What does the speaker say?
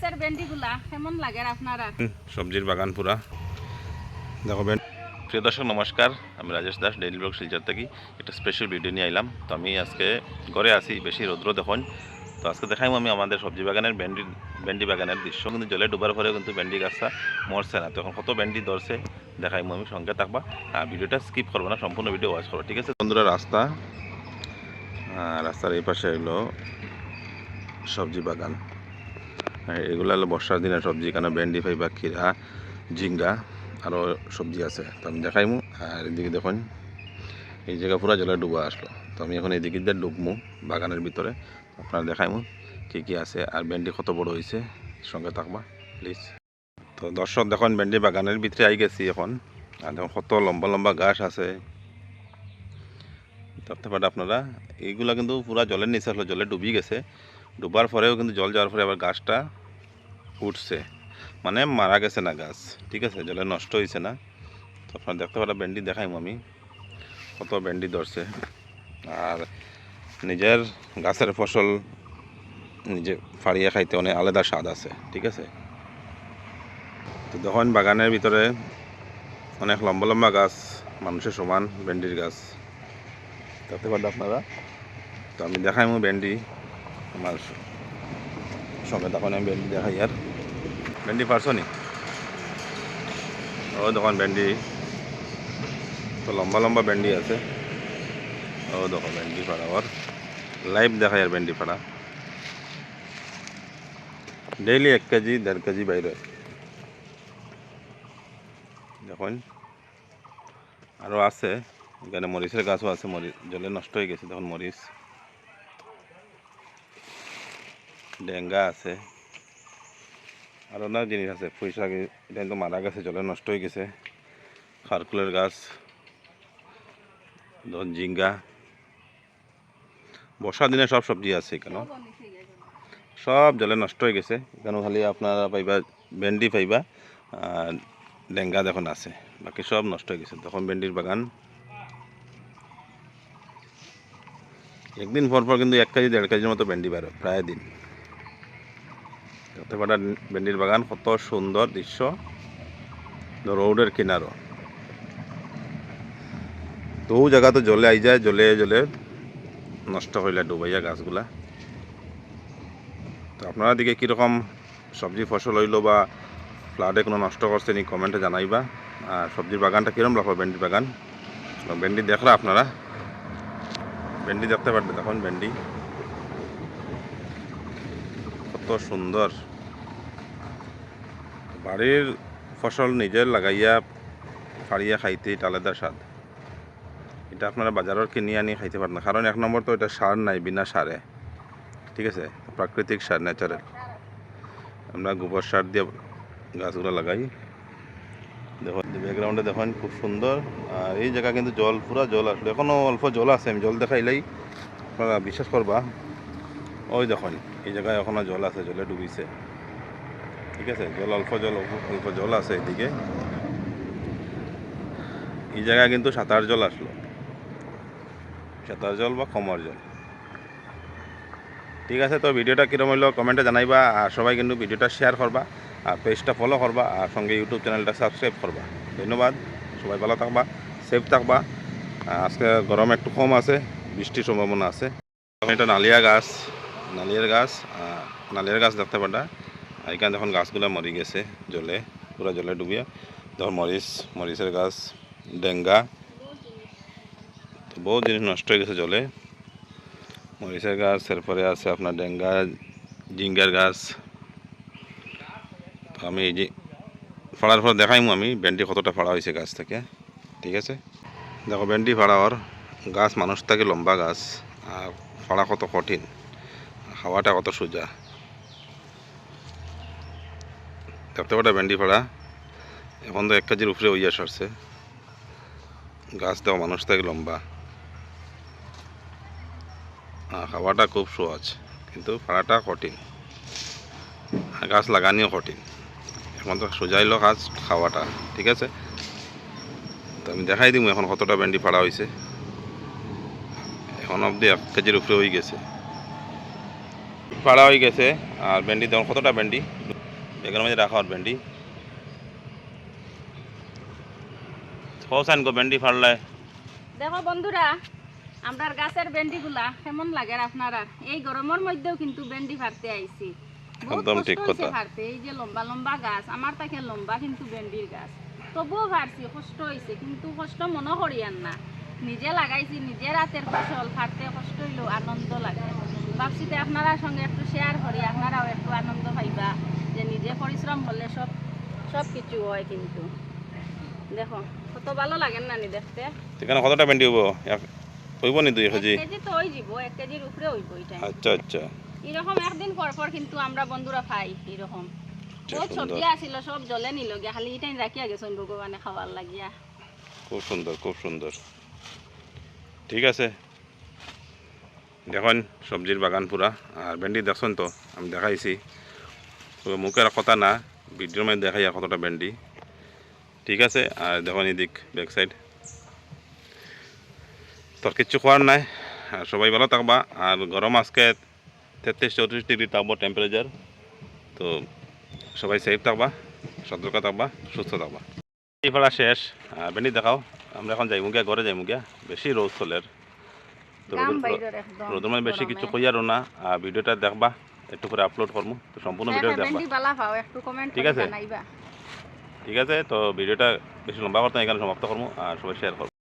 Sir ভেন্ডিগুলা কেমন লাগে আপনারা? সবজির বাগান পুরা। দেখো প্রিয় দর্শক নমস্কার। আমি রাজেশ দাস ডেইলি ব্লগ শিলচর থেকে। একটা স্পেশাল ভিডিও নিয়ে আইলাম। তো আমি আজকে ঘরে আসি বেশি রৌদ্র দেখুন। তো আজকে দেখাইম আমি আমাদের সবজি বাগানের ভেন্ডি ভেন্ডি বাগানের দৃশ্য। কিন্তু জলে ডুবার পরেও কিন্তু ভেন্ডি গাছটা মরছে না। তখন কত ভেন্ডি ধরছে দেখাইম আমি সঙ্গে থাকবা। আর ভিডিওটা স্কিপ করব না সম্পূর্ণ ভিডিও ওয়াচ করব ঠিক আছে? বন্ধুরা রাস্তা। আহ, রাস্তার এই পাশে হলো সবজি বাগান। এগুলো হলো বর্ষার দিনের সবজি এখানে ভেন্ডি ফাইবা খিরা ঝিঙ্গা আরও সবজি আছে। তো আমি দেখাইমু, আর এদিকে দেখুন, এই জায়গা পুরো জলে ডুবা আসলো। তো আমি এখন এদিকে দিয়ে ডুবমু বাগানের ভিতরে, আপনারা দেখাইমু কী কী আছে, আর ভেন্ডি কত বড় হয়েছে সঙ্গে থাকবা প্লিজ তো দর্শক, দেখুন, ভেন্ডি বাগানের ভিতরে আই গেছি এখন, আর দেখুন, কত লম্বা লম্বা গাছ আছে। দেখতে পারেন আপনারা এইগুলা কিন্তু পুরা জলের নিচে আসলো, জলে ডুবি গেছে। ডুবার পরেও কিন্তু জল যাওয়ার পরে আবার গাছটা উঠছে। মানে মারা গেছে না গাছ, ঠিক আছে? জলে নষ্ট হয়েছে না। তো আপনারা দেখতে পারেন, ভেন্ডি দেখাইম আমি। কত ভেন্ডি ধরছে। আর নিজের গাছের ফসল নিজে ফাড়িয়ে খাইতে অনেক আলাদা স্বাদ আছে, ঠিক আছে? তো দেখুন, বাগানের ভিতরে অনেক লম্বা লম্বা গাছ, মানুষের সমান ভেন্ডির গাছ। দেখতে পারেন আপনারা? তো আমি দেখাইমু ভেন্ডি। আমার সঙ্গে তখন আমি ভেন্ডি দেখাই আর। ভেন্ডি পারছ নি? ও, তখন ভেন্ডি। তো লম্বা লম্বা ভেন্ডি আছে। ও, দেখো ভেন্ডি পাড়া ওর। লাইভ দেখাই আর ভেন্ডি পাড়া। ডেইলি এক কেজি, দেড় কেজি বাইরে। দেখুন। আরও আছে। এখানে মরিচের গাছও আছে মরিচ জলে নষ্ট হয়ে গেছে তখন মরিচ। ডেঙ্গা আছে। আর অনেক জিনিস আছে শাক এটা কিন্তু মারা গেছে, জলে নষ্ট হয়ে গেছে। খারকুলের গাছ ধরুন ঝিঙ্গা বর্ষার দিনে সব সবজি আছে এখানে সব জলে নষ্ট হয়ে গেছে। এখানে খালি আপনারা পাইবা, ভেন্ডি পাইবা ডেঙ্গা দেখুন আছে। বাকি সব নষ্ট হয়ে গেছে। তখন ভেন্ডির বাগান। একদিন পর পর কিন্তু এক কেজি, দেড় কেজির মতো ভেন্ডি বেরো প্রায় দিন। পারেন ভেন্ডির বাগান কত সুন্দর দৃশ্য। রোডের কিনারও তো জায়গা তো জলে আই যায়, জলে জলে নষ্ট হইলে ডুবাইয়া গাছগুলা। তো আপনারা দিকে কীরকম সবজি ফসল হইল বা ফ্লাডে কোনো নষ্ট করছে নি কমেন্টে জানাইবা। আর সবজির বাগানটা কীরকম লাগবে ভেন্ডির বাগান? ভেন্ডি দেখরা আপনারা? ভেন্ডি দেখতে পারবে তখন ভেন্ডি কত সুন্দর। বাড়ির ফসল নিজের লাগাইয়া ফাড়িয়া খাইতে এটা আলাদা স্বাদ। এটা আপনারা বাজারের কিনে আনি খাইতে পারেন না, কারণ এক নম্বর তো এটা সার নাই বিনা সারে। ঠিক আছে? প্রাকৃতিক সার ন্যাচারাল আমরা গোবর সার দিয়ে গাছগুলো লাগাই। দেখুন ব্যাকগ্রাউন্ডে দেখেন, খুব সুন্দর। আর এই জায়গা কিন্তু জল, পুরো জল আসলো এখনও অল্প জল আছে, আমি জল দেখাইলেই আপনারা বিশ্বাস করবা। ওই দেখুন, এই জায়গায় এখনও জল আছে, জলে ডুবিছে। ঠিক আছে? জল, অল্প জল অল্প জল আছে এদিকে। এই জায়গায় কিন্তু সাঁতার জল আসলো। সাঁতার জল বা কমর জল। ঠিক আছে? তো ভিডিওটা কীরকম হইল কমেন্টে জানাইবা, আর সবাই কিন্তু ভিডিওটা শেয়ার করবা, আর পেজটা ফলো করবা, আর সঙ্গে ইউটিউব চ্যানেলটা সাবস্ক্রাইব করবা। ধন্যবাদ। সবাই ভালো থাকবা সেফ থাকবা। আজকে গরম একটু কম আছে, বৃষ্টির সম্ভাবনা আছে। এটা নালিয়া গাছ। নালিয়ার গাছ নালিয়ার গাছ দেখতে পাটা। এখানে যখন গাছগুলো মরি গেছে জলে, পুরো জলে ডুবিয়া। ধর মরিচ, মরিচের গাছ, ডেঙ্গা। তো বহু জিনিস নষ্ট হয়ে গেছে জলে। মরিচের গাছ, এরপরে আছে আপনার ডেঙ্গা, জিঙ্গার গাছ। আমি এই যে ফাড়ার পর দেখাইমু আমি, ভেন্ডি কতটা ফাড়া হয়েছে গাছ থেকে। ঠিক আছে? দেখো, ভেন্ডি ফাড়া ওর। গাছ মানুষ থাকে লম্বা গাছ, আর ফাড়া কত কঠিন। খাওয়াটা কত সোজা? দেখতে পাটা ভেন্ডি ফাড়া। এখন তো এক কেজির উপরে হইয়া সরছে। গাছ দেখো মানুষ থাকে লম্বা। আহ, খাওয়াটা খুব সহজ কিন্তু ফাড়াটা কঠিন। গাছ লাগানিও কঠিন। এখন তো সোজাইলো গাছ খাওয়াটা ঠিক আছে? তো আমি দেখাই দিম এখন কতটা ভেন্ডি ফাড়া হয়েছে এখন অবধি এক কেজির উপরে হয়ে গেছে। ফাড়া হয়ে গেছে আর ভেন্ডি তখন কতটা ভেন্ডি। বেগুনের মধ্যে রাখা আর ভেন্ডি। কৌসান গো ভেন্ডি ফাড়লে? দেখো বন্ধুরা আমরার গাছের ভেন্ডিগুলা কেমন লাগে আপনারা? এই গরমের মধ্যেও কিন্তু ভেন্ডি ফাড়তে আইছি। একদম ঠিক কথা। ফাড়তে এই যে লম্বা লম্বা গাছ আমার তাকে লম্বা কিন্তু ভেন্ডির গাছ। তবুও ফাড়ছি কষ্ট হয়েছে কিন্তু কষ্ট মনে করি আর না। নিজে লাগাইছি নিজে রাতের ফসল ফাড়তে কষ্ট হইল আনন্দ লাগে। ভাবছি যে আপনারা সঙ্গে একটু শেয়ার করি আপনারাও একটু আনন্দ পাইবা যে নিজে পরিশ্রম করলে সব সব কিছু হয় কিন্তু। দেখো কত ভালো লাগে না নি দেখতে? সেখানে কতটা ভেন্ডি হব এক- হইব নি দুই কেজি? কেজি তো হয়ে যাব এক কেজির উপরে হইব এটা আচ্ছা আচ্ছা। এরকম একদিন পর পর কিন্তু আমরা বন্ধুরা খাই এরকম। আচ্ছা, বহুত সবজি আছিল সব জলে নিল গিয়া খালি এটাই রাখিয়া গেছেন ভগবানে খাবার লাগিয়া। খুব সুন্দর খুব সুন্দর। ঠিক আছে। দেখুন, সবজির বাগান পুরা আর ভেন্ডি দেখছেন তো, আমি দেখাইছি। মুখের কথা না ভিডিওর মধ্যে দেখাই কতটা ভেন্ডি ঠিক আছে আর দেখুন এদিক ব্যাক সাইড তোর কিচ্ছু খাওয়ার নাই। আর সবাই ভালো থাকবা। আর গরম আজকে তেত্রিশ চৌত্রিশ ডিগ্রি থাকব টেম্পারেচার তো সবাই সেফ থাকবা সতর্ক থাকবা, সুস্থ থাকবা। এই ভাড়া শেষ। আর ভেন্ডি দেখাও। আমরা এখন যাইমু গিয়া ঘরে যাইমু গিয়া বেশি রোদ চলের রোদের- একদম বেশি। কিছু কইয়ারও না আর ভিডিওটা দেখবা একটু করে আপলোড করব তো সম্পূর্ণ হ্যাঁ, ভিডিও হ্যাঁ, দেখবা ঠিক আছে? ঠিক আছে তো ভিডিওটা বেশি লম্বা করতাম এখানে সমাপ্ত করব আর সবাই শেয়ার করব